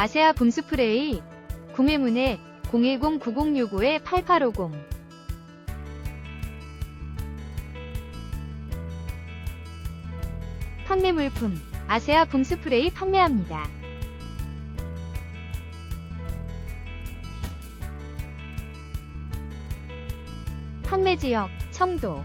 아세아 붐스프레이 구매 문의 010-9065-8850 판매 물품 아세아 붐스프레이 판매합니다. 판매 지역 청도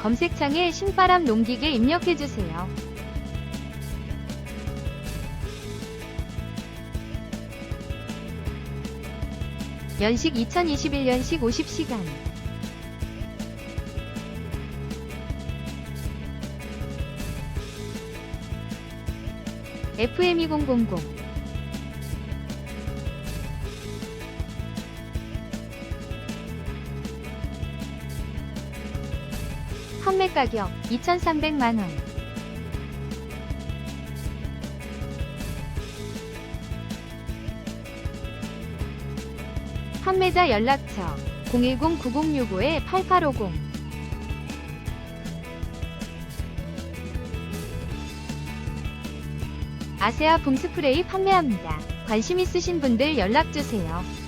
검색창에 신바람 농기계 입력해주세요. 연식 2021년식 50시간 FM2000 판매 가격 2,300만 원 판매자 연락처 010-9065-8850 아세아 붐스프레이 판매합니다. 관심 있으신 분들 연락주세요.